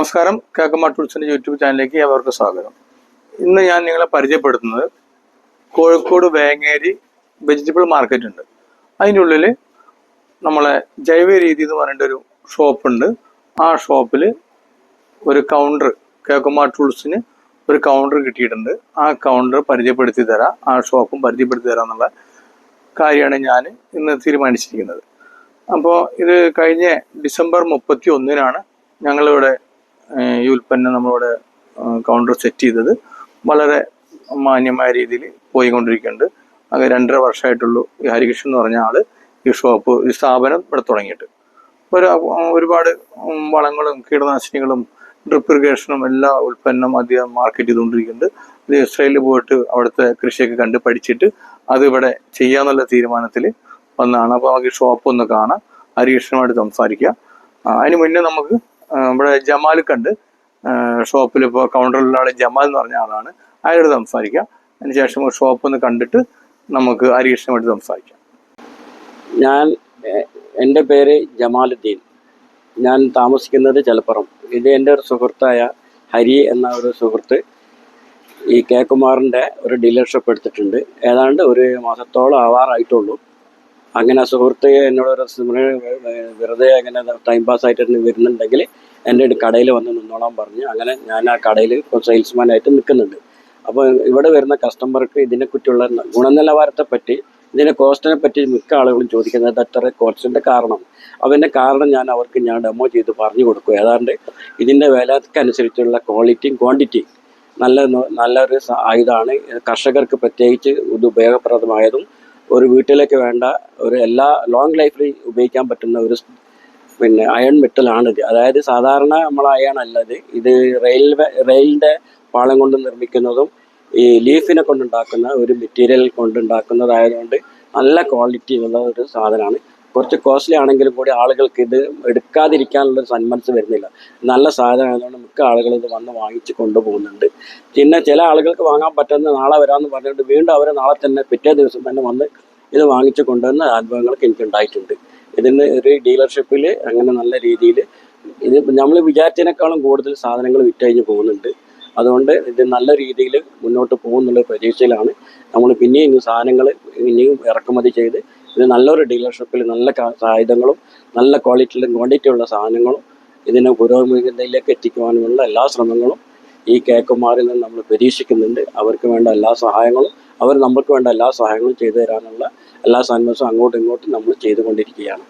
നമസ്കാരം. കേക്കമ്മ ടൂൾസിന്റെ യൂട്യൂബ് ചാനലിലേക്ക് അവർക്ക് സ്വാഗതം. ഇന്ന് ഞാൻ നിങ്ങളെ പരിചയപ്പെടുത്തുന്നത് കോഴിക്കോട് വേങ്ങേരി വെജിറ്റബിൾ മാർക്കറ്റ് ഉണ്ട്. അതിന്റെ ഉള്ളിൽ നമ്മളെ ജൈവ രീതി എന്ന് പറഞ്ഞിട്ട് ഒരു ഷോപ്പുണ്ട് ആ ഷോപ്പിൽ ഒരു കൗണ്ടർ കേക്കമ്മ ടൂൾസിന് ഒരു കൗണ്ടർ കിട്ടിയിട്ടുണ്ട്. ആ കൗണ്ടർ പരിചയപ്പെടുത്തി തരാം. ആ ഷോപ്പും പരിചയപ്പെടുത്തി തരാം എന്നുള്ള കാര്യമാണ് ഞാൻ ഇന്ന് തീരുമാനിച്ചിരിക്കുന്നത്. അപ്പോൾ ഇത് കഴിഞ്ഞ ഡിസംബർ മുപ്പത്തി ഒന്നിനാണ് ഞങ്ങളിവിടെ ഈ ഉൽപ്പന്നം നമ്മളിവിടെ കൗണ്ടർ സെറ്റ് ചെയ്തത് വളരെ മാന്യമായ രീതിയിൽ പോയിക്കൊണ്ടിരിക്കുന്നുണ്ട്. അത് രണ്ടര വർഷമായിട്ടുള്ളൂ. ഈ ഹരികൃഷ്ണൻ എന്ന് പറഞ്ഞ ആൾ ഈ ഷോപ്പ് ഈ സ്ഥാപനം ഇവിടെ തുടങ്ങിയിട്ട്. ഒരു ഒരുപാട് വളങ്ങളും കീടനാശിനികളും ഡ്രിപ്പ് ഇറിഗേഷനും എല്ലാ ഉൽപ്പന്നം അധികം മാർക്കറ്റ് ചെയ്തുകൊണ്ടിരിക്കുന്നുണ്ട്. ഇത് ഇസ്രയേലിൽ പോയിട്ട് അവിടുത്തെ കൃഷിയൊക്കെ കണ്ട് പഠിച്ചിട്ട് അത് ഇവിടെ ചെയ്യാന്നുള്ള തീരുമാനത്തിൽ വന്നതാണ് അപ്പോൾ നമുക്ക് ഷോപ്പ് ഒന്ന് കാണാം. ഹരികൃഷ്ണനുമായിട്ട് സംസാരിക്കാം. അതിന് മുന്നേ നമുക്ക് ആ, ജമാലുക്കുണ്ട്. ഷോപ്പിൽ ഇപ്പോൾ കൗണ്ടറിലുള്ള ജമാൽ എന്ന് പറഞ്ഞ ആളാണ്. അയാളോട് സംസാരിക്കാം. അതിനുശേഷം ഷോപ്പ് ഒന്ന് കണ്ടിട്ട് നമുക്ക് ഹരികൃഷ്ണനുമായിട്ട് സംസാരിക്കാം. ഞാൻ എന്റെ പേര് ജമാലുദ്ദീൻ. ഞാൻ താമസിക്കുന്നത് ചെലപ്പുറം. ഇത് എന്റെ ഒരു സുഹൃത്തായ ഹരി എന്ന ഒരു സുഹൃത്ത് ഈ കെ കുമാറിന്റെ ഒരു ഡീലർഷിപ്പ് എടുത്തിട്ടുണ്ട്. ഏതാണ്ട് ഒരു മാസത്തോളം ആവാറായിട്ടുള്ളൂ. അങ്ങനെ സുഹൃത്ത് എന്നോട് ഒരു സിമ- വെറുതെ അങ്ങനെ ടൈം പാസ് ആയിട്ട് വരുന്നുണ്ടെങ്കിൽ എന്റെ കടയിൽ വന്ന് നിന്നോളാൻ പറഞ്ഞ്. അങ്ങനെ ഞാൻ ആ കടയിൽ ഇപ്പോൾ സെയിൽസ്മാനായിട്ട് നിൽക്കുന്നുണ്ട്. അപ്പോൾ ഇവിടെ വരുന്ന കസ്റ്റമർക്ക് ഇതിനെ ഇതിനെക്കുറിച്ചുള്ള ഗുണനിലവാരത്തെ പറ്റി ഇതിന്റെ കോസ്റ്റിനെ പറ്റി മിക്ക ആളുകളും ചോദിക്കുന്നത് അത്ര കോസ്റ്റിന്റെ കാരണം. അതിന്റെ കാരണം ഞാൻ അവർക്ക് ഞാൻ ഡെമോ ചെയ്ത് പറഞ്ഞു കൊടുക്കും. ഏതാണ്ട് ഇതിന്റെ വിലക്കനുസരിച്ചുള്ള ക്വാളിറ്റിയും ക്വാണ്ടിറ്റിയും നല്ല നല്ലൊരു ആയുധമാണ് കർഷകർക്ക് പ്രത്യേകിച്ച് ഇത് ഉപയോഗപ്രദമായതും ഒരു വീട്ടിലേക്ക് വേണ്ട ഒരു എല്ലാ ലോങ് ലൈഫിൽ ഉപയോഗിക്കാൻ പറ്റുന്ന ഒരു പിന്നെ അയൺ മെറ്റലാണിത് അതായത് സാധാരണ നമ്മൾ അയൺ അല്ലത്. ഇത് റെയിൽവേ റെയിലിന്റെ പാളം കൊണ്ട് നിർമ്മിക്കുന്നതും ഈ ലീഫിനെ കൊണ്ടുണ്ടാക്കുന്ന ഒരു മെറ്റീരിയൽ കൊണ്ടുണ്ടാക്കുന്നതായതുകൊണ്ട് നല്ല ക്വാളിറ്റി ഉള്ള ഒരു സാധനമാണ്. കുറച്ച് കോസ്റ്റ്ലി ആണെങ്കിലും കൂടി ആളുകൾക്ക് ഇത് എടുക്കാതിരിക്കാനുള്ള സന്മനസ് വരുന്നില്ല. നല്ല സാധനം ആയതുകൊണ്ട് മിക്ക ആളുകൾ ഇത് വന്ന് വാങ്ങിച്ച് കൊണ്ടുപോകുന്നുണ്ട്. പിന്നെ ചില ആളുകൾക്ക് വാങ്ങാൻ പറ്റുന്ന നാളെ വരാമെന്ന് പറഞ്ഞിട്ട് വീണ്ടും അവർ നാളെ തന്നെ പിറ്റേ ദിവസം തന്നെ വന്ന് ഇത് വാങ്ങിച്ച് കൊണ്ടുവന്ന അനുഭവങ്ങളൊക്കെ എനിക്ക് ഉണ്ടായിട്ടുണ്ട് ഇതിന് ഒരു ഡീലർഷിപ്പിൽ അങ്ങനെ നല്ല രീതിയിൽ ഇത് നമ്മൾ വിചാരിച്ചതിനേക്കാളും കൂടുതൽ സാധനങ്ങൾ വിറ്റഴിഞ്ഞ് പോകുന്നുണ്ട്. അതുകൊണ്ട് ഇത് നല്ല രീതിയിൽ മുന്നോട്ട് പോകുന്നുള്ള പ്രതീക്ഷയിലാണ്. നമ്മൾ പിന്നെയും സാധനങ്ങൾ ഇനിയും ഇറക്കുമതി ചെയ്ത് ഇത് നല്ലൊരു ഡീലർഷിപ്പിൽ നല്ല ആയുധങ്ങളും നല്ല ക്വാളിറ്റിയിലും ക്വാണ്ടിറ്റിയുള്ള സാധനങ്ങളും ഇതിനെ പുരോഗമനത്തിലേക്ക് എത്തിക്കുവാനുമുള്ള എല്ലാ ശ്രമങ്ങളും ഈ കേക്കുമാരിൽ നിന്ന് നമ്മൾ പ്രതീക്ഷിക്കുന്നുണ്ട് അവർക്ക് വേണ്ട എല്ലാ സഹായങ്ങളും അവർ നമ്മൾക്ക് വേണ്ട എല്ലാ സഹായങ്ങളും ചെയ്തു തരാനുള്ള എല്ലാ സന്മസും അങ്ങോട്ടും ഇങ്ങോട്ടും നമ്മൾ ചെയ്തുകൊണ്ടിരിക്കുകയാണ്.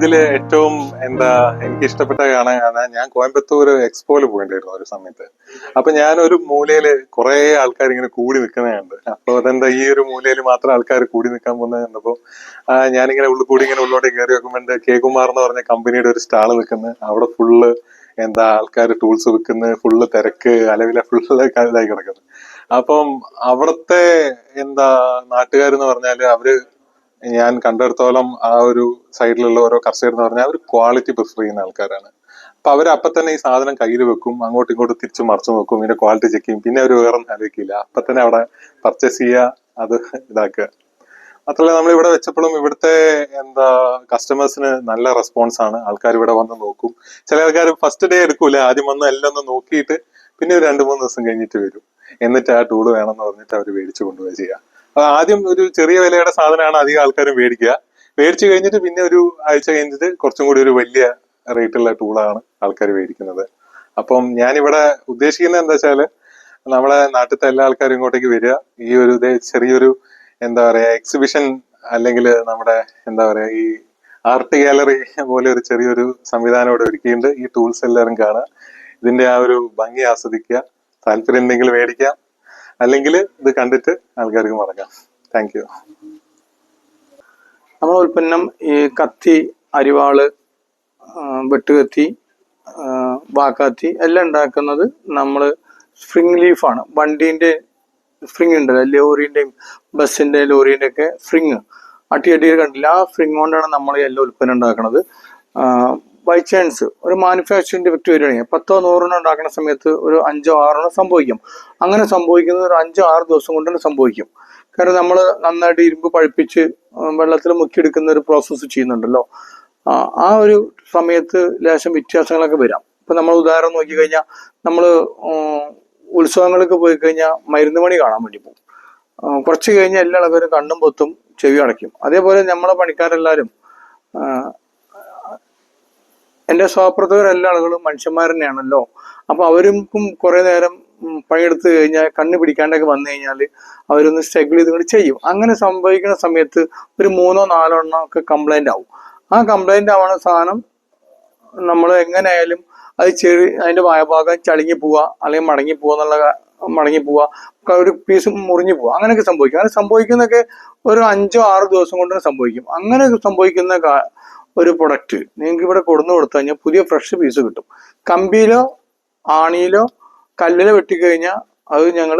ഇതിൽ ഏറ്റവും എന്താ എനിക്ക് ഇഷ്ടപ്പെട്ട കാണാൻ ഞാൻ കോയമ്പത്തൂർ എക്സ്പോയിൽ പോയിണ്ടായിരുന്നു ഒരു സമയത്ത്. അപ്പൊ ഞാനൊരു മൂലയിൽ കുറെ ആൾക്കാർ ഇങ്ങനെ കൂടി നിൽക്കുന്നതുണ്ട് അപ്പൊ അതെന്താ ഈ ഒരു മൂലയിൽ മാത്രം ആൾക്കാർ കൂടി നിൽക്കാൻ പോകുന്നത് കണ്ടപ്പോ ആ, ഞാനിങ്ങനെ ഉള്ളിൽ കൂടി ഇങ്ങനെ ഉള്ളോട്ട് കയറി വെക്കുമ്പോൾ കെ കുമാർ എന്ന് പറഞ്ഞ കമ്പനിയുടെ ഒരു സ്റ്റാൾ നിൽക്കുന്നത് അവിടെ ഫുള്ള് എന്താ ആൾക്കാർ ടൂൾസ് വിൽക്കുന്നത് ഫുള്ള് തിരക്ക് അലവില ഫുള്ള് ഇതായി കിടക്കുന്നത് അപ്പം അവിടുത്തെ എന്താ നാട്ടുകാരെന്ന് പറഞ്ഞാൽ അവർ ഞാൻ കണ്ടെടുത്തോളം ആ ഒരു സൈഡിലുള്ള ഓരോ കർഷകർ എന്ന് പറഞ്ഞാൽ അവർ ക്വാളിറ്റി പ്രിഫർ ചെയ്യുന്ന ആൾക്കാരാണ്. അപ്പൊ അവർ അപ്പൊ തന്നെ ഈ സാധനം കയ്യിൽ വെക്കും അങ്ങോട്ടും ഇങ്ങോട്ടും തിരിച്ചു മറിച്ചു നോക്കും ഇതിന്റെ ക്വാളിറ്റി ചെക്ക് ചെയ്യും പിന്നെ അവർ വേറെ ആലോചിക്കില്ല. അപ്പൊ തന്നെ അവിടെ പർച്ചേസ് ചെയ്യുക അത് ഇതാക്കുക. മാത്രമല്ല നമ്മൾ ഇവിടെ വെച്ചപ്പോഴും ഇവിടുത്തെ എന്താ കസ്റ്റമേഴ്സിന് നല്ല റെസ്പോൺസ് ആണ്. ആൾക്കാർ ഇവിടെ വന്ന് നോക്കും. ചില ആൾക്കാർ ഫസ്റ്റ് ഡേ എടുക്കൂല ആദ്യം വന്ന് എല്ലാം ഒന്ന് നോക്കിയിട്ട് പിന്നെ ഒരു രണ്ട് മൂന്ന് ദിവസം കഴിഞ്ഞിട്ട് വരും. എന്നിട്ട് ആ ടൂൾ വേണമെന്ന് പറഞ്ഞിട്ട് അവർ മേടിച്ചു കൊണ്ടുപോയി ചെയ്യാം അപ്പൊ ആദ്യം ഒരു ചെറിയ വിലയുടെ സാധനമാണ് അധികം ആൾക്കാരും മേടിക്കുക. മേടിച്ചു കഴിഞ്ഞിട്ട് പിന്നെ ഒരു ആഴ്ച കഴിഞ്ഞിട്ട് കുറച്ചും കൂടി ഒരു വലിയ റേറ്റുള്ള ടൂളാണ് ആൾക്കാർ മേടിക്കുന്നത്. അപ്പം ഞാനിവിടെ ഉദ്ദേശിക്കുന്നത് എന്താ വെച്ചാൽ നമ്മുടെ നാട്ടിലത്തെ എല്ലാ ആൾക്കാരും ഇങ്ങോട്ടേക്ക് വരിക. ഈ ഒരു ചെറിയൊരു എന്താ പറയാ എക്സിബിഷൻ അല്ലെങ്കിൽ നമ്മുടെ എന്താ പറയാ ഈ ആർട്ട് ഗാലറി പോലെ ഒരു ചെറിയൊരു സംവിധാനം ഇവിടെ ഒരുക്കിയിട്ടുണ്ട്. ഈ ടൂൾസ് എല്ലാവരും കാണുക. ഇതിന്റെ ആ ഒരു ഭംഗി ആസ്വദിക്കുക. താല്പര്യം ഉണ്ടെങ്കിൽ മേടിക്കാം. അല്ലെങ്കിൽ ഇത് കണ്ടിട്ട് ആൾക്കാർക്ക് മടങ്ങാം താങ്ക് യു നമ്മുടെ ഉൽപ്പന്നം ഈ കത്തി അരിവാൾ വെട്ടുകത്തി വാക്കാത്തി എല്ലാം ഉണ്ടാക്കുന്നത് നമ്മൾ സ്പ്രിങ് ലീഫാണ് വണ്ടീന്റെ സ്പ്രിങ് ഉണ്ടല്ലോ ലോറിന്റെയും ബസ്സിന്റെ ലോറിന്റെ ഒക്കെ സ്പ്രിങ് അട്ടി അടി കണ്ടില്ല. ആ സ്പ്രിങ് കൊണ്ടാണ് നമ്മൾ എല്ലാ ഉൽപ്പന്നം ഉണ്ടാക്കുന്നത് ബൈ ചാൻസ് ഒരു മാനുഫാക്ചറിങ് ഡിഫക്റ്റ് വരികയാണെങ്കിൽ പത്തോ നൂറെണ്ണം ഉണ്ടാക്കുന്ന സമയത്ത് ഒരു അഞ്ചോ ആറെണ്ണം സംഭവിക്കും. അങ്ങനെ സംഭവിക്കുന്നത് ഒരു അഞ്ചോ ആറ് ദിവസം കൊണ്ട് തന്നെ സംഭവിക്കും. കാരണം നമ്മൾ നന്നായിട്ട് ഇരുമ്പ് പഴുപ്പിച്ച് വെള്ളത്തിൽ മുക്കിയെടുക്കുന്ന ഒരു പ്രോസസ്സ് ചെയ്യുന്നുണ്ടല്ലോ. ആ, ഒരു സമയത്ത് ലേശം വ്യത്യാസങ്ങളൊക്കെ വരാം. ഇപ്പൊ നമ്മൾ ഉദാഹരണം നോക്കിക്കഴിഞ്ഞാൽ നമ്മൾ ഉത്സവങ്ങൾക്ക് പോയി കഴിഞ്ഞാൽ മരുന്ന് പണി കാണാൻ വേണ്ടി പോകും. കുറച്ച് കഴിഞ്ഞാൽ എല്ലാ ആൾക്കാരും കണ്ണും പൊത്തും ചെവി അടയ്ക്കും. അതേപോലെ നമ്മളെ പണിക്കാരെല്ലാവരും എന്റെ സഹപ്രവർത്തകർ എല്ലാ ആളുകളും മനുഷ്യന്മാർ തന്നെയാണല്ലോ. അപ്പൊ അവർക്കും കുറെ നേരം പണിയെടുത്ത് കഴിഞ്ഞാൽ കണ്ണ് പിടിക്കാണ്ടൊക്കെ വന്നു കഴിഞ്ഞാൽ അവരൊന്ന് സ്ട്രഗിൾ ചെയ്തുകൊണ്ട് ചെയ്യും. അങ്ങനെ സംഭവിക്കുന്ന സമയത്ത് ഒരു മൂന്നോ നാലോ എണ്ണം ഒക്കെ കംപ്ലൈന്റ് ആവും. ആ കംപ്ലൈന്റ് ആവണ സാധനം നമ്മൾ എങ്ങനെയായാലും അത് ചെറി അതിന്റെ വായഭാഗം ചളിങ്ങി പോവുക അല്ലെങ്കിൽ മടങ്ങി പോവുക എന്നുള്ള മടങ്ങി പോവുക ഒരു പീസ് മുറിഞ്ഞു പോവുക അങ്ങനെയൊക്കെ സംഭവിക്കും. അങ്ങനെ സംഭവിക്കുന്നൊക്കെ ഒരു അഞ്ചോ ആറോ ദിവസം കൊണ്ട് സംഭവിക്കും. അങ്ങനെ സംഭവിക്കുന്ന ഒരു പ്രൊഡക്റ്റ് നിങ്ങൾക്ക് ഇവിടെ കൊടുന്നു കൊടുത്തു കഴിഞ്ഞാൽ പുതിയ ഫ്രഷ് പീസ് കിട്ടും. കമ്പിയിലോ ആണിയിലോ കല്ലിലോ വെട്ടിക്കഴിഞ്ഞാൽ അത് ഞങ്ങൾ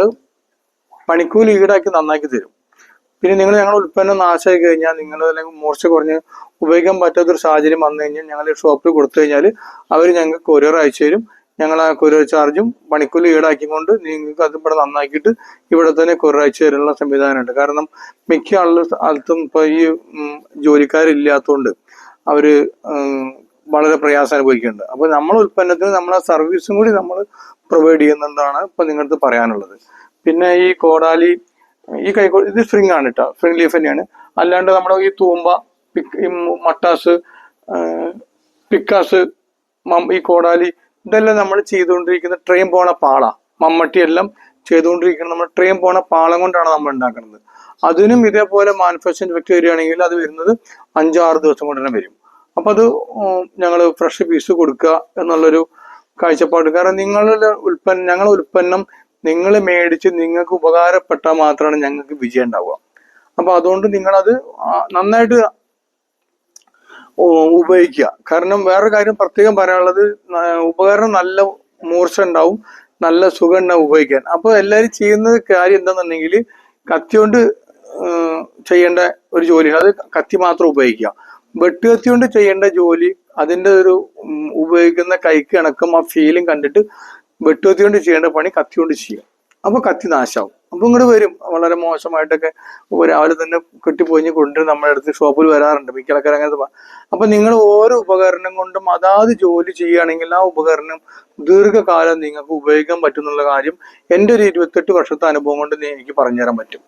പണിക്കൂലി ഈടാക്കി നന്നാക്കി തരും. പിന്നെ നിങ്ങൾ ഞങ്ങളുടെ ഉൽപ്പന്നം നാശമായി കഴിഞ്ഞാൽ നിങ്ങൾ അല്ലെങ്കിൽ മൂർച്ച കുറഞ്ഞ് ഉപയോഗിക്കാൻ പറ്റാത്തൊരു സാഹചര്യം വന്നു കഴിഞ്ഞാൽ ഞങ്ങൾ ഷോപ്പിൽ കൊടുത്തു കഴിഞ്ഞാൽ അവർ ഞങ്ങൾക്ക് കൊറിയർ അയച്ചു തരും. ഞങ്ങൾ ആ കൊറിയർ ചാർജും പണിക്കൂലി ഈടാക്കിക്കൊണ്ട് നിങ്ങൾക്ക് അത് ഇവിടെ നന്നാക്കിയിട്ട് ഇവിടെ തന്നെ കൊറിയർ അയച്ചു തരാനുള്ള സംവിധാനമുണ്ട് കാരണം മിക്ക ആളുടെ സ്ഥലത്തും ഇപ്പോൾ ഈ ജോലിക്കാരില്ലാത്തതുകൊണ്ട് അവർ വളരെ പ്രയാസം അനുഭവിക്കുന്നുണ്ട്. അപ്പോൾ നമ്മളെ ഉൽപ്പന്നത്തിന് നമ്മളെ സർവീസും കൂടി നമ്മൾ പ്രൊവൈഡ് ചെയ്യുന്നതാണ് ഇപ്പൊ നിങ്ങളടുത്ത് പറയാനുള്ളത്. പിന്നെ ഈ കോടാലി ഈ കൈക്കോ ഇത് സ്പ്രിങ് ആണ് കേട്ടോ സ്പ്രിങ് ലീഫ് തന്നെയാണ്. അല്ലാണ്ട് നമ്മുടെ ഈ തൂമ്പ പിക്ക് മട്ടാസ് പിക്കാസ് ഈ കോടാലി ഇതെല്ലാം നമ്മൾ ചെയ്തുകൊണ്ടിരിക്കുന്ന ട്രെയിൻ പോണ പാള മമ്മട്ടി എല്ലാം ചെയ്തുകൊണ്ടിരിക്കുന്ന നമ്മൾ ട്രെയിൻ പോണ പാളം കൊണ്ടാണ് നമ്മൾ ഉണ്ടാക്കുന്നത്. അതിനും ഇതേപോലെ മാനുഫാക്ചറിംഗ് ഡിഫക്റ്റ് വരികയാണെങ്കിൽ അത് വരുന്നത് അഞ്ചാറ് ദിവസം കൊണ്ട് തന്നെ വരും. അപ്പൊ അത് ഞങ്ങൾ ഫ്രഷ് പീസ് കൊടുക്കുക എന്നുള്ളൊരു കാഴ്ചപ്പാട്. കാരണം നിങ്ങളുടെ ഉൽപ്പന്നം ഞങ്ങളുടെ ഉൽപ്പന്നം നിങ്ങൾ മേടിച്ച് നിങ്ങൾക്ക് ഉപകാരപ്പെട്ടാൽ മാത്രമാണ് ഞങ്ങൾക്ക് വിജയം ഉണ്ടാവുക. അപ്പൊ അതുകൊണ്ട് നിങ്ങളത് നന്നായിട്ട് ഉപയോഗിക്കുക. കാരണം വേറൊരു കാര്യം പ്രത്യേകം പറയാനുള്ളത് ഉപകരണം നല്ല മൂർച്ച ഉണ്ടാവും നല്ല ഉണ്ടാവും ഉപയോഗിക്കാൻ. അപ്പൊ എല്ലാവരും ചെയ്യുന്ന കാര്യം എന്താണെന്നുണ്ടെങ്കിൽ കത്തി കൊണ്ട് ചെയ്യേണ്ട ഒരു ജോലിയാണ്. അത് കത്തി മാത്രം ഉപയോഗിക്കുക. വെട്ടുകത്തി കൊണ്ട് ചെയ്യേണ്ട ജോലി അതിന്റെ ഒരു ഉപയോഗിക്കുന്ന കൈക്ക് ഇണക്കം ആ ഫീലും കണ്ടിട്ട് വെട്ടുകത്തി കൊണ്ട് ചെയ്യേണ്ട പണി കത്തി കൊണ്ട് ചെയ്യുക. അപ്പൊ കത്തി നാശാവും. അപ്പൊ ഇങ്ങോട്ട് വരും. വളരെ മോശമായിട്ടൊക്കെ രാവിലെ തന്നെ കെട്ടിപ്പോയിഞ്ഞ് കൊണ്ടുവരും. നമ്മുടെ അടുത്ത് ഷോപ്പിൽ വരാറുണ്ട്. മിക്ക അങ്ങനത്തെ അപ്പൊ നിങ്ങൾ ഓരോ ഉപകരണം കൊണ്ടും അതാത് ജോലി ചെയ്യുകയാണെങ്കിൽ ആ ഉപകരണം ദീർഘകാലം നിങ്ങൾക്ക് ഉപയോഗിക്കാൻ പറ്റും എന്നുള്ള കാര്യം എന്റെ ഒരു ഇരുപത്തെട്ട് വർഷത്തെ അനുഭവം കൊണ്ട് എനിക്ക് പറഞ്ഞുതരാൻ പറ്റും.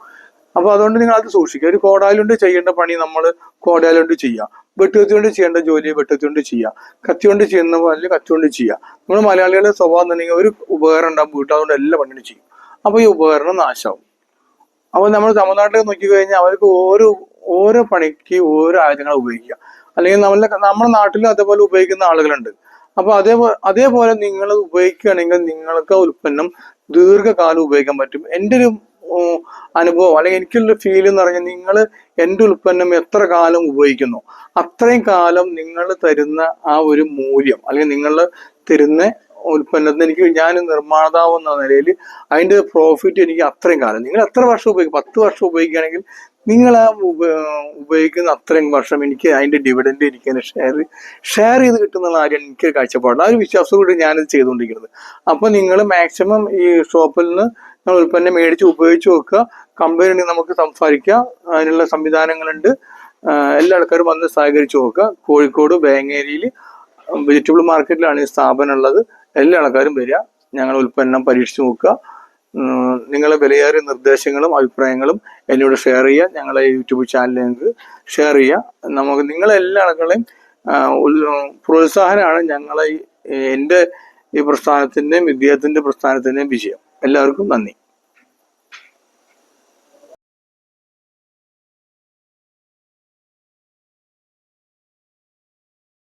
അപ്പൊ അതുകൊണ്ട് നിങ്ങൾ അത് സൂക്ഷിക്കുക. ഒരു കോടാലുണ്ട് ചെയ്യേണ്ട പണി നമ്മൾ കോടാലുണ്ട് ചെയ്യുക വെട്ടുകത്തി കൊണ്ട് ചെയ്യേണ്ട ജോലി വെട്ടുകത്തി കൊണ്ട് ചെയ്യുക കത്തി കൊണ്ട് ചെയ്യുന്ന പോലെ കത്തി കൊണ്ട് ചെയ്യുക നമ്മൾ മലയാളികളുടെ സ്വഭാവം എന്നുണ്ടെങ്കിൽ ഒരു ഉപകരണം ഉണ്ടാകും. വീട്ടിൽ അതുകൊണ്ട് എല്ലാ പണിയും ചെയ്യും. അപ്പൊ ഈ ഉപകരണം നാശമാവും അപ്പൊ നമ്മൾ തമിഴ്നാട്ടിൽ നോക്കി കഴിഞ്ഞാൽ അവർക്ക് ഓരോ ഓരോ പണിക്ക് ഓരോ ആയുധങ്ങൾ ഉപയോഗിക്കുക. അല്ലെങ്കിൽ നമ്മളെ നമ്മുടെ നാട്ടിലും അതേപോലെ ഉപയോഗിക്കുന്ന ആളുകളുണ്ട്. അപ്പൊ അതേപോലെ അതേപോലെ നിങ്ങൾ ഉപയോഗിക്കുകയാണെങ്കിൽ നിങ്ങൾക്ക് ഉൽപ്പന്നം ദീർഘകാലം ഉപയോഗിക്കാൻ പറ്റും. എന്റെ ഒരു അനുഭവം അല്ലെങ്കിൽ എനിക്കുള്ള ഫീൽ എന്ന് പറഞ്ഞാൽ നിങ്ങൾ എന്റെ ഉൽപ്പന്നം എത്ര കാലം ഉപയോഗിക്കുന്നു? അത്രയും കാലം നിങ്ങൾ തരുന്ന ആ ഒരു മൂല്യം അല്ലെങ്കിൽ നിങ്ങൾ തരുന്ന ഉൽപ്പന്നത്തിന് എനിക്ക് ഞാൻ നിർമ്മാതാവ് എന്ന നിലയിൽ അതിന്റെ പ്രോഫിറ്റ് എനിക്ക് അത്രയും കാലം. നിങ്ങൾ എത്ര വർഷം ഉപയോഗിക്കും പത്ത് വർഷം ഉപയോഗിക്കുകയാണെങ്കിൽ നിങ്ങൾ ആ ഉപ- ഉപയോഗിക്കുന്ന അത്രയും വർഷം എനിക്ക് അതിന്റെ ഡിവിഡൻഡ് എനിക്ക് ഷെയർ ഷെയർ ചെയ്ത് കിട്ടുന്ന കാര്യം എനിക്ക് കാഴ്ചപ്പാടില്ല ആ ഒരു വിശ്വാസം കൂടി ഞാനിത് ചെയ്തുകൊണ്ടിരിക്കുന്നത്. അപ്പോൾ നിങ്ങൾ മാക്സിമം ഈ ഷോപ്പിൽ നിന്ന് നമ്മൾ ഉൽപ്പന്നം മേടിച്ച് ഉപയോഗിച്ച് നോക്കുക. കമ്പനി നമുക്ക് സംസാരിക്കാം. അതിനുള്ള സംവിധാനങ്ങളുണ്ട്. എല്ലാ ആൾക്കാരും വന്ന് സഹകരിച്ച് നോക്കുക. കോഴിക്കോട് വേങ്ങേരിയിൽ വെജിറ്റബിൾ മാർക്കറ്റിലാണ് ഈ സ്ഥാപനം ഉള്ളത്. എല്ലാ ആൾക്കാരും വരിക ഞങ്ങൾ ഉൽപ്പന്നം പരീക്ഷിച്ച് നോക്കുക. നിങ്ങളെ വിലയേറിയ നിർദ്ദേശങ്ങളും അഭിപ്രായങ്ങളും എന്നോട് ഷെയർ ചെയ്യുക. ഞങ്ങളെ യൂട്യൂബ് ചാനലിലേക്ക് ഷെയർ ചെയ്യുക നമുക്ക് നിങ്ങളെല്ലാ ആളുകളെയും ആ, പ്രോത്സാഹനമാണ് ഞങ്ങളെ എന്റെ ഈ പ്രസ്ഥാനത്തിന്റെയും വിദ്യാർത്ഥിന്റെ പ്രസ്ഥാനത്തിന്റെയും വിജയം. എല്ലാവർക്കും നന്ദി.